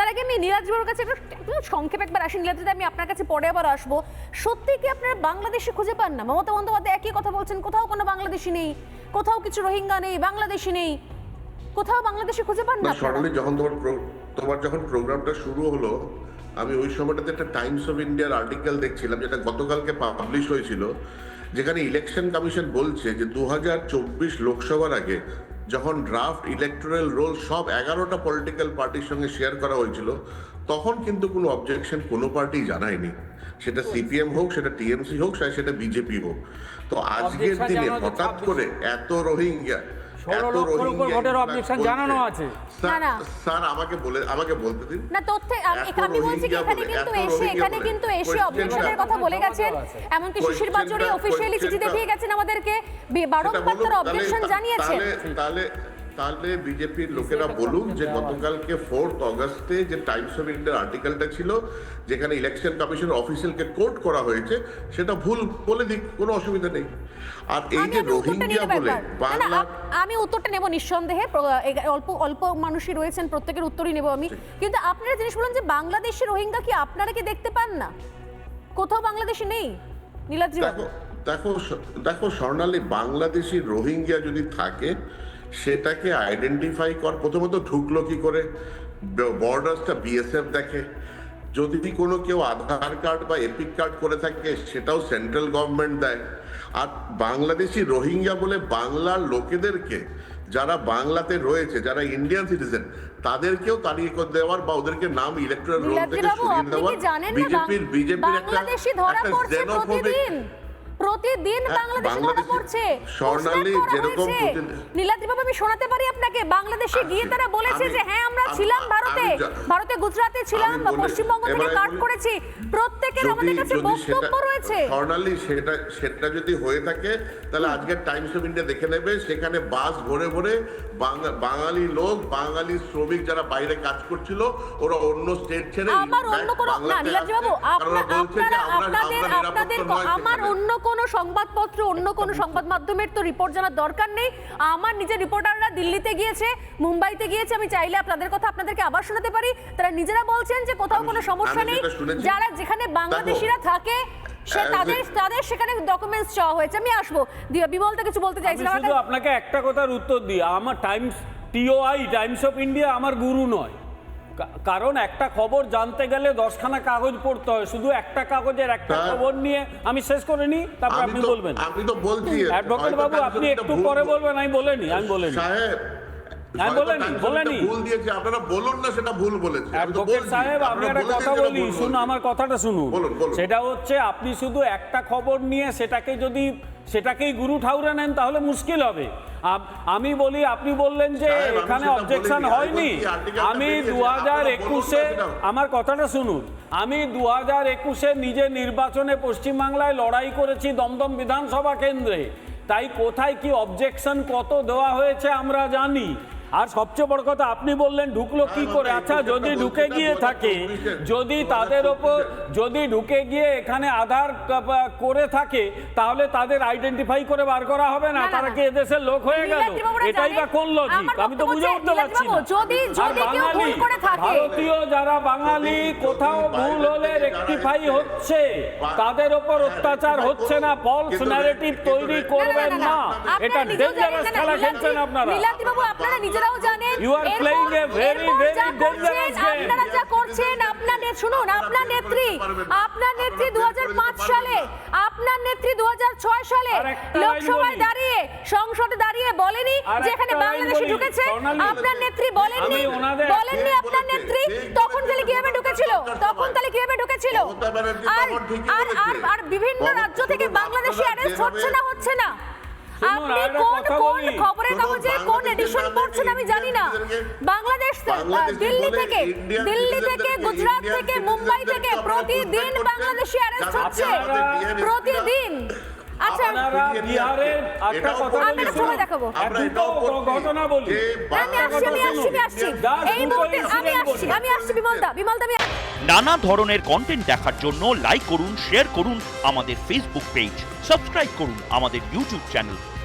তার আগে আমি নীলাজ বাবুর কাছে একটু সংক্ষেপে একবার আসি। নীলাজ আমি আপনার কাছে পরে আবার আসব। সত্যি কি আপনারা বাংলাদেশে খুঁজে পান না? মমতা বন্দ্যোপাধ্যায় একই কথা বলছেন কোথাও কোনো বাংলাদেশি নেই কোথাও কিছু রোহিঙ্গা নেই বাংলাদেশি নেই। কোথাও বাংলাদেশে খুঁজে পান না না আপনারা? স্বর্ণালী যখন তোমার তোমার যখন প্রোগ্রামটা শুরু হলো আমি ওই সময়টাতে একটা টাইমস অফ ইন্ডিয়ার আর্টিকেল দেখছিলাম যেটা গতকালকে পাবলিশ হয়েছিল যেখানে ইলেকশন কমিশন বলছে যে দু হাজার চব্বিশ লোকসভার আগে যখন ড্রাফট ইলেকটোরাল রোল সব এগারোটা পলিটিক্যাল পার্টির সঙ্গে শেয়ার করা হয়েছিল তখন কিন্তু কোনো অবজেকশন কোনো পার্টি জানায়নি। সেটা সিপিএম হোক সেটা টিএমসি হোক সেটা বিজেপি হোক। তো আজকের দিনে হঠাৎ করে এত রোহিঙ্গা ষোলো উপর ভোটের। জানানো আছে। না, না। স্যার আমাকে বলে আমাকে বলতে দিন না তথ্যে আমি বলছি কি এখানে কিন্তু এসে এখানে কিন্তু এসে অবজেকশনের কথা বলে গেছেন এমনকি শিশির Question অফিসিয়ালি চিঠি দেখিয়ে গেছেন আমাদেরকে বারংবার অবজেকশন জানিয়েছেন তাহলে তাহলে তাহলে বিজেপির লোকেরা বলুন যে গতকালকে ফোর্থ অগস্টে যে টাইমস অফ ইন্ডিয়ার আর্টিকেলটা ছিল যেখানে ইলেকশন কমিশন অফিসিয়ালকে কোর্ট করা হয়েছে সেটা ভুল বলে দিক কোনো অসুবিধা নেই। আর এই যে আমি উত্তরটা নিয়ে রোহিঙ্গা বলে বাংলা আমি উত্তরটা নেব নিঃসন্দেহে। অল্প অল্প মানুষই রয়েছেন প্রত্যেকের উত্তরই নেব আমি। কিন্তু আপনারা জিনিস বলুন যে বাংলাদেশি রোহিঙ্গা কি আপনারা কি দেখতে পান না? কোথাও বাংলাদেশি নেই? নীলাদ্রি দেখো দেখো স্বর্ণালী বাংলাদেশি রোহিঙ্গা যদি থাকে সেটাকে আইডেন্টিফাই কর। প্রথমত ঢুকলো কি করে? বর্ডার্সটা বিএসএফ দেখে। যদি কোনো কেউ আধার কার্ড বা এপিক কার্ড করে থাকে সেটাও সেন্ট্রাল গভর্নমেন্ট দেয়। আর বাংলাদেশি রোহিঙ্গা বলে বাংলার লোকেদেরকে যারা বাংলাতে রয়েছে যারা ইন্ডিয়ান সিটিজেন তাদেরকেও তাড়িয়ে করে দেওয়ার বা ওদেরকে নাম ইলেকট্রাল রোল থেকে সরিয়ে দেওয়ার বিজেপির বিজেপির একটা একটা xenophobic- প্রতিদিন হ্যাঁ, ধরা পড়ছে। স্বর্ণালী যেরকম নীলাদ্রি বাবু আমি শোনাতে পারি আপনাকে? বাংলাদেশে গিয়ে তারা বলেছে যে হ্যাঁ আমরা ছিলাম ভারতে। ভারতে গুজরাটে ছিলাম পশ্চিমবঙ্গ থেকে কাট করেছি। প্রত্যেকের আমাদের কাছে বক্তব্য রয়েছে। স্বর্ণালী সেটা সেটা যদি হয়ে থাকে তাহলে আজকে টাইমস অফ ইন্ডিয়া দেখে নেবে। সেখানে বাস ভরে ভরে বাঙালি লোক বাঙালি শ্রমিক যারা বাইরে কাজ করছিল ওরা অন্য স্টেট ছেড়ে আমার অন্য কোনো না নীলাদ্রি বাবু আপনারা আপনাদের আপনাদের আমার। অন্য কোনো সংবাদপত্র অন্য কোনো সংবাদ মাধ্যমের তো রিপোর্ট জানার দরকার নেই। আমার নিজের রিপোর্টাররা দিল্লিতে গিয়েছে মুম্বাইতে গিয়েছে আমি চাইলে আপনাদের কথা আপনাদেরকে আবার শোনাতে পারি। তারা নিজেরা বলছেন যে কোথাও কোনো সমস্যা নেই। যারা যেখানে বাংলাদেশিরা থাকে সে তাদের তাদের সেখানে ডকুমেন্টস চাওয়া হয়েছে। আমি আসব। দি- বিমলতা কিছু বলতে চাইছিলাম শুধু আপনাকে একটা কথার উত্তর দিই। আমার Times TOI Times of India আমার গুরু নয়। কারণ একটা খবর জানতে গেলে দশখানা কাগজ পড়তে হয়। শুধু একটা কাগজের একটা খবর নিয়ে আমি শেষ করে নিই তারপর আপনি বলবেন। আমি তো বলছি অ্যাডভোকেট বাবু আপনি একটু পরে বলবেন আমি বলেনি আমি বলেনি। সাহেব আমি হয়তো বলিনি, বলিনি। ভুল দিয়েছে আপনারা বলুন না সেটা ভুল বলেছে। অ্যাডভোকেট সাহেব আমি একটা কথা বলি শুনুন আমার কথাটা শুনুন। সেটা হচ্ছে আপনি শুধু একটা খবর নিয়ে সেটাকে যদি সেটাকেই গুরু ঠাউরে নেন তাহলে মুশকিল হবে। আমি বলি আপনি বললেন যে এখানে অবজেকশন হয়নি। আমি দু হাজার একুশে আমার কথাটা শুনুন। আমি দু হাজার একুশে নিজে নির্বাচনে পশ্চিমবাংলায় লড়াই করেছি দমদম বিধানসভা কেন্দ্রে। তাই কোথায় কি অবজেকশন কত দেওয়া হয়েছে আমরা জানি। আর সবচেয়ে বড় কথা আপনি বললেন ঢুকলো কি করে? আচ্ছা যদি ঢুকে গিয়ে থাকে যদি তাদের ওপর যদি ঢুকে গিয়ে এখানে আধার করে থাকে তাহলে তাদের আইডেন্টিফাই করে বার করা হবে না? তারা কি এদেশের লোক হয়ে গেল? এটাই বা কোন লজিক আমি তো বুঝে উঠতে পারছি আর যদি কেউ ভুল বাঙালি ভারতীয় যারা বাঙালি কোথাও ভুল হলে রেকটিফাই হচ্ছে। তাদের ওপর অত্যাচার হচ্ছে না। ফলস ন্যারেটিভ তৈরি করবেন না এটা ডেঞ্জারাস খেলা খেলছেন আপনারা। নীলাদ্রি বাবু আপনারা নিজেরাও জানেন a very, এরপর very যা করছেন, dangerous game. আপনারা যা করছেন আপনার নে- শুনুন আপনার নেত্রী আপনার নেত্রী 2005 সালে আপনার নেত্রী 2006 সালে আর লোকসভায় দাঁড়িয়ে সংসদে দাঁড়িয়ে বলেনি আর যে এখানে একটা লাইন বাংলাদেশি বলি, ঢুকেছে আপনার নেত্রী বলেননি বলেননি আপনার নেত্রী তখন তাহলে কীভাবে ঢুকেছিল তখন তাহলে কীভাবে ঢুকেছিল? আর আর আর- আর বিভিন্ন রাজ্য থেকে বাংলাদেশি অ্যারেস্ট হচ্ছে না হচ্ছে না। আপনি কোন কোন খবরের কাগজে আমি জানি না। বাংলাদেশ দিল্লি থেকে দিল্লি থেকে গুজরাট থেকে মুম্বাই থেকে প্রতিদিন বাংলাদেশি অ্যারেস্ট হচ্ছে। প্রতিদিন। আচ্ছা বিহারের একটা কথা আমি একটা শুনুন। দেখাবো। এক আমরা দুটো এটাও বলছি ঘটনা বলি। আমি আসছি আমি আসছি আমি আসছি। এই মুহূর্তে আমি আসছি আমি আসছি বিমলদা বিমলদা আমি নানা ধরনের কন্টেন্ট দেখার জন্য লাইক করুন শেয়ার করুন আমাদের ফেসবুক পেজ সাবস্ক্রাইব করুন আমাদের ইউটিউব চ্যানেল